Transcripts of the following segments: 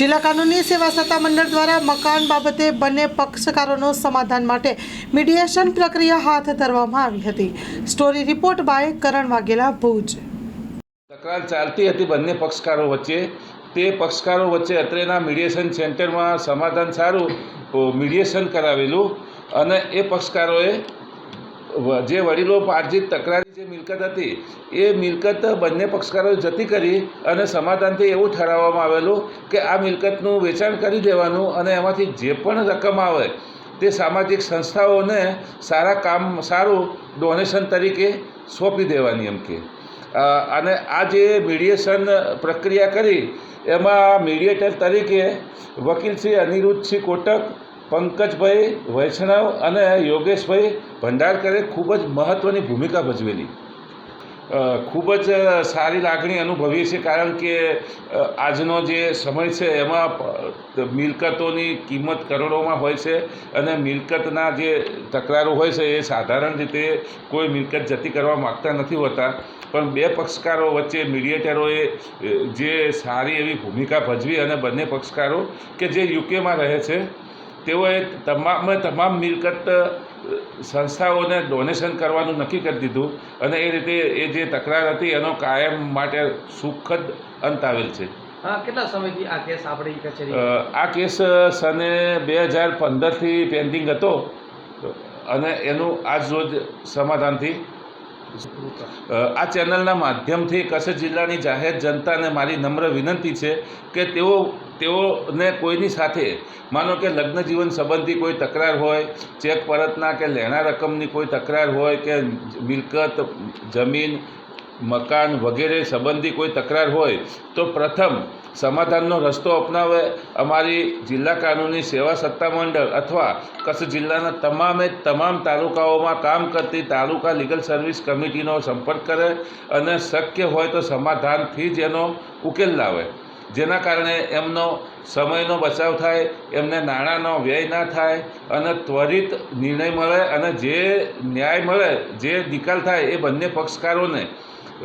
જિલ્લા કાનૂની સેવા સત્તા મંડળ દ્વારા મકાન બાબતે બંને પક્ષકારોનો સમાધાન માટે મીડિયેશન પ્રક્રિયા હાથ ધરવામાં આવી હતી. Story report by Karan Vaghela Bhuj. તકરાર ચાલતી હતી બંને પક્ષકારો વચ્ચે. તે પક્ષકારો વચ્ચે અત્રેના મીડિયેશન સેન્ટરમાં સમાધાન સારું મીડિયેશન કરાવેલું અને એ પક્ષકારોએ જે વડીલો પાર્જિત તકરારી જે મિલકત હતી, એ મિલકત બંને પક્ષકારોએ જતી કરી અને સમાધાનથી એવું ઠરાવવામાં આવેલું કે આ મિલકતનું વેચાણ કરી દેવાનું અને એમાંથી જે પણ રકમ આવે, તે સામાજિક સંસ્થાઓને સારા કામ, સારું ડોનેશન તરીકે સોંપી દેવાની એમ કે. અને આ જે મીડિયેશન પ્રક્રિયા કરી, એમાં મીડિયેટર તરીકે વકીલ શ્રી અનિરુદ્ધસિંહ કોટક પંકજભાઈ વૈષ્ણવ અને યોગેશભાઈ ભંડારકરે ખૂબ જ મહત્ત્વની ભૂમિકા ભજવેલી. ખૂબ જ સારી લાગણી અનુભવીએ છીએ કારણ કે આજનો જે સમય છે એમાં મિલકતોની કિંમત કરોડોમાં હોય છે અને મિલકતના જે તકરારો હોય છે એ સાધારણ રીતે કોઈ મિલકત જતી કરવા માગતા નથી હોતા. પણ બે પક્ષકારો વચ્ચે મીડિયેટરોએ જે સારી એવી ભૂમિકા ભજવી અને બંને પક્ષકારો કે જે યુકેમાં રહે છે તેઓએ તમામે તમામ મિલકત સંસ્થાઓને ડોનેશન કરવાનું નક્કી કરી દીધું અને એ રીતે એ જે તકરાર હતી એનો કાયમ માટે સુખદ અંત આવેલ છે. હા કેટલા સમયથી આ કેસ આપણી કચેરી આ કેસ સને બે હજાર પંદરથી પેન્ડિંગ હતો. અને એનું આજ રોજ સમાધાનથી આ ચેનલના માધ્યમથી કચ્છ જિલ્લાની જાહેર જનતાને મારી નમ્ર વિનંતી છે કે તેઓ, તેઓને કોઈની સાથે, માનો કે લગ્ન જીવન સંબંધી કોઈ તકરાર હોય, ચેક પરતના કે લેણા રકમની કોઈ તકરાર હોય કે મિલકત, જમીન મકાન વગેરે સંબંધી કોઈ તકરાર હોય તો પ્રથમ સમાધાનનો રસ્તો અપનાવે. અમારી જિલ્લા કાનૂની સેવા સત્તા મંડળ અથવા કચ્છ જિલ્લાના તમામે તમામ તાલુકાઓમાં કામ કરતી તાલુકા લીગલ સર્વિસ કમિટીનો સંપર્ક કરે અને શક્ય હોય તો સમાધાનથી જ એનો ઉકેલ લાવે. જેના કારણે એમનો સમયનો બચાવ થાય, એમને નાણાંનો વ્યય ના થાય અને ત્વરિત નિર્ણય મળે અને જે ન્યાય મળે, જે નિકાલ થાય એ બંને પક્ષકારોને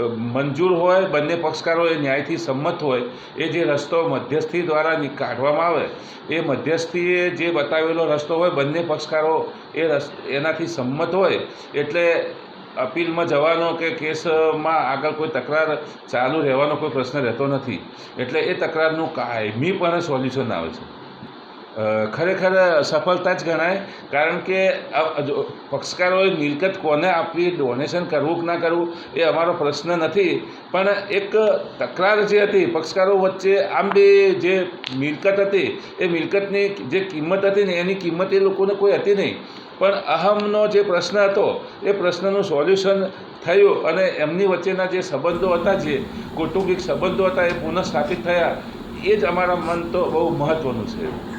મંજૂર હોય, બંને પક્ષકારો એ ન્યાયથી સંમત હોય, એ જે રસ્તો મધ્યસ્થી દ્વારા કાઢવામાં આવે, એ મધ્યસ્થીએ જે બતાવેલો રસ્તો હોય, બંને પક્ષકારો એ રસ, એનાથી સંમત હોય, એટલે અપીલમાં જવાનો કે કેસમાં આગળ કોઈ તકરાર ચાલુ રહેવાનો કોઈ પ્રશ્ન રહેતો નથી. એટલે એ તકરારનું કાયમીપણે સોલ્યુશન આવે છે. ખરેખર સફળતા જ ગણાય. કારણ કે પક્ષકારોએ મિલકત કોને આપવી ડોનેશન કરવું કે ના કરવું, એ અમારો પ્રશ્ન નથી. પણ એક તકરાર જે હતી, પક્ષકારો વચ્ચે આમ બી જે મિલકત હતી, એ મિલકતની જે કિંમત હતી ને, એની કિંમત એ લોકોને કોઈ હતી નહીં. પણ અહમનો જે પ્રશ્ન હતો, એ પ્રશ્નનું સોલ્યુશન થયું અને એમની વચ્ચેના જે સંબંધો હતા, જે કૌટુંબિક સંબંધો હતા, એ પુનઃસ્થાપિત થયા. એ જ અમારા મન તો બહુ મહત્ત્વનું છે.